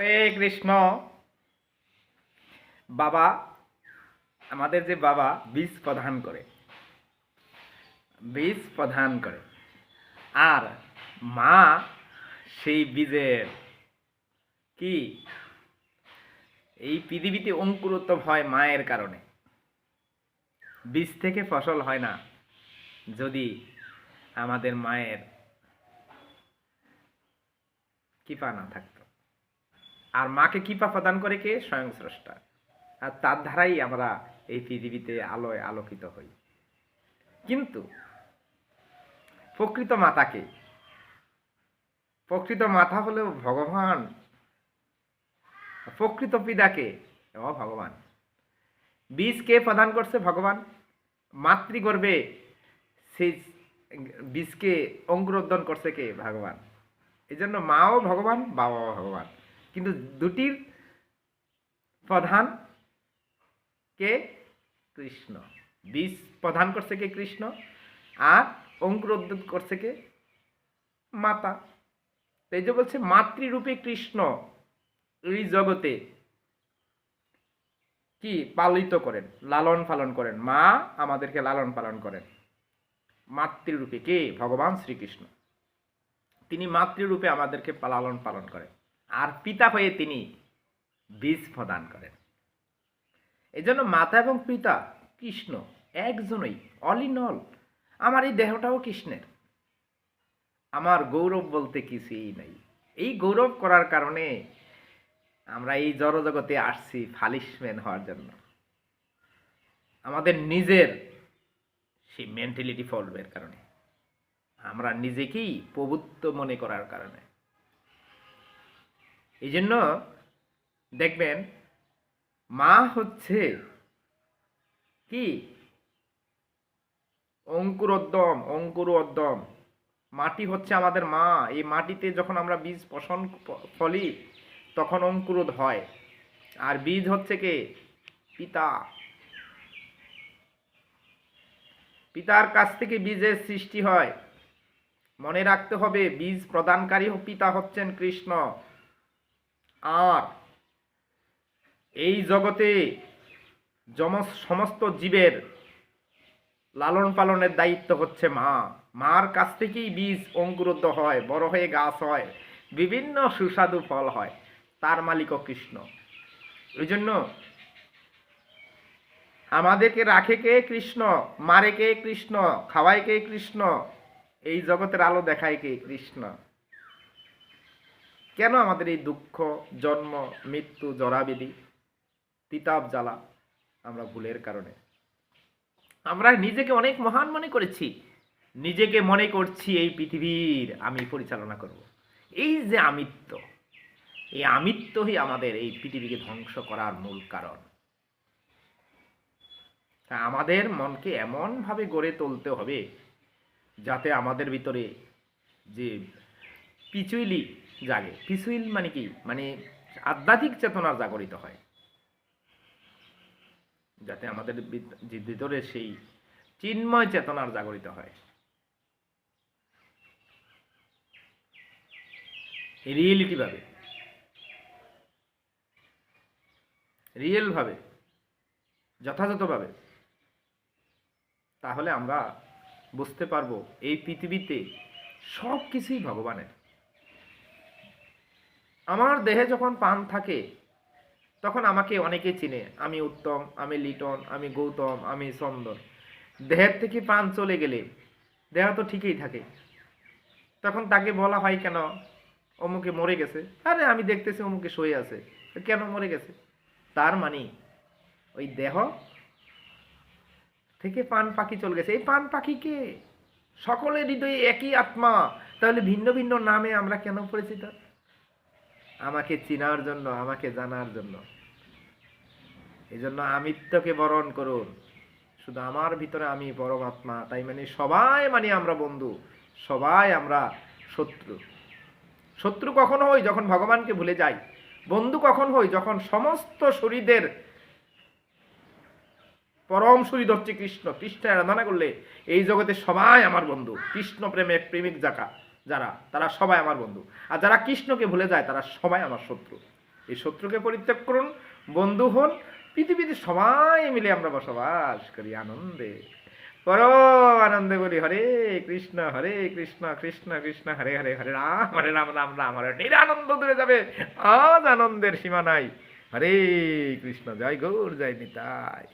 হরে কৃষ্ণ। বাবা, আমাদের যে বাবা বীজ প্রদান করে, বীজ প্রদান করে। আর মা সেই বীজের কি? এই পৃথিবীতে অঙ্কুরোত্তম হয় মায়ের কারণে। বীজ থেকে ফসল হয় না যদি আমাদের মায়ের কৃপা না থাকতো। আর মাকে কৃপা প্রদান করে কে? স্বয়ং স্রষ্টা। আর তার ধারাই আমরা এই পৃথিবীতে আলোয় আলোকিত হই। কিন্তু প্রকৃত মাতাকে প্রকৃত মাতা হলেও ভগবান। প্রকৃত পিতাকে ও ভগবান। বীজ কে প্রদান করছে ভগবান? মাতৃগর্ভে সেই বীজকে অঙ্কুরোদ্দন করছে কে? ভগবান। এই জন্য মাও ভগবান, বাবাও ভগবান। কিন্তু দুটির প্রধান কে? কৃষ্ণ। বীজ প্রধান করছে কে কৃষ্ণ? আর অঙ্কুরোদ্যোগ করছে কে? মাতা। এই যে বলছে মাতৃরূপে কৃষ্ণ এই জগতে কি? পালিত করেন, লালন পালন করেন। মা আমাদেরকে লালন পালন করেন। মাতৃরূপে কে? ভগবান শ্রীকৃষ্ণ। তিনি মাতৃরূপে আমাদেরকে লালন পালন করেন। আর পিতা হয়ে তিনি বীজ প্রদান করেন। এই জন্য মাতা এবং পিতা কৃষ্ণ একজনই অল ইন অল আমার এই দেহটাও কৃষ্ণের। আমার গৌরব বলতে কিছুই নাই। এই গৌরব করার কারণে আমরা এই জড়জগতে আসছি ফালিশম্যান হওয়ার জন্য। আমাদের নিজের সেই মেন্টালিটি ফলবের কারণে। আমরা নিজেকেই প্রভুত্ব মনে করার কারণে। এই জন্য দেখবেন, মা হচ্ছে কি? অঙ্কুরোদ্দম অঙ্কুরোদ্দম মাটি হচ্ছে আমাদের মা। এই মাটিতে যখন আমরা বীজ পশন ফলি, তখন অঙ্কুরোদ হয়। আর বীজ হচ্ছে কে? পিতা। পিতার কাছ থেকে বীজের সৃষ্টি হয়। মনে রাখতে হবে, বীজ প্রদানকারী পিতা হচ্ছেন কৃষ্ণ। আর এই জগতে সমস্ত জীবের লালন পালনের দায়িত্ব হচ্ছে মা। মার কাছ থেকেই বীজ অঙ্কুরোদ্দ হয়, বড় হয়ে গাছ হয়, বিভিন্ন সুস্বাদু ফল হয়। তার মালিকও কৃষ্ণ। ওই জন্য আমাদেরকে রাখে কে কৃষ্ণ, মারে কে কৃষ্ণ, খাওয়ায় কে কৃষ্ণ, এই জগতের আলো দেখায় কে কৃষ্ণ। কেন আমাদের এই দুঃখ, জন্ম, মৃত্যু, জরাবিধি, তিতাব জ্বালা আমরা ভুলের কারণে? আমরা নিজেকে অনেক মহান মনে করেছি। নিজেকে মনে করছি এই পৃথিবীর আমি পরিচালনা করব। এই যে আমিত্ব, এই আমিত্বই আমাদের এই পৃথিবীকে ধ্বংস করার মূল কারণ। তা আমাদের মনকে এমনভাবে গড়ে তুলতে হবে যাতে আমাদের ভিতরে যে পিচুইলি জাগে। পিচুইল মানে কি? মানে আধ্যাত্মিক চেতনা জাগরিত হয়। যাতে আমাদের ভিতরে সেই চিন্ময় চেতনার জাগরিত হয়। রিয়েলিটি ভাবে। রিয়েল ভাবে। যথাযথভাবে তাহলে আমরা বুঝতে পারব এই পৃথিবীতে সব কিছুই ভগবানের। আমার দেহে যখন পান থাকে, তখন আমাকে অনেকে চিনে। আমি উত্তম, আমি লিটন, আমি গৌতম, আমি চন্দন দেহের থেকে প্রাণ চলে গেলে, দেহ তো ঠিকই থাকে। তখন তাকে বলা হয় কেন, অমুকে মরে গেছে? আরে, আমি দেখতেছি অমুকে শুয়ে আছে। কেন মরে গেছে? তার মানে ওই দেহ থেকে পান পাখি চলে গেছে। এই পান পাখিকে সকলের হৃদয়ে একই আত্মা। তাহলে ভিন্ন ভিন্ন নামে আমরা কেন পরিচিত? আমাকে চিনার জন্য, আমাকে জানার জন্য। এই জন্য আমিত্বকে বরণ করুন। শুধু আমার ভিতরে আমি পরমাত্মা তাই মানে সবাই মানে আমরা বন্ধু, সবাই আমরা শত্রু। শত্রু কখন হই যখন ভগবানকে ভুলে যাই। বন্ধু কখন হই যখন সমস্ত শরীরের পরম শরীর হচ্ছে কৃষ্ণ। কৃষ্ণের আরাধনা করলে এই জগতে সবাই আমার বন্ধু। কৃষ্ণ প্রেমে প্রেমিক জাকা। যারা, তারা সবাই আমার বন্ধু। আর যারা কৃষ্ণকে ভুলে যায়, তারা সবাই আমার শত্রু। এই শত্রুকে পরিত্যাগ করুন, বন্ধু হন পৃথিবীতে সবাই মিলে আমরা বসবাস করি আনন্দে। পরম আনন্দে বলি, হরে কৃষ্ণ হরে কৃষ্ণ কৃষ্ণ কৃষ্ণ, হরে হরে হরে রাম হরে রাম রাম রাম, হরে নিরানন্দ দূরে যাবে, আজ আনন্দের সীমা নাই। হরে কৃষ্ণ, জয় গৌর, জয় নিতাই।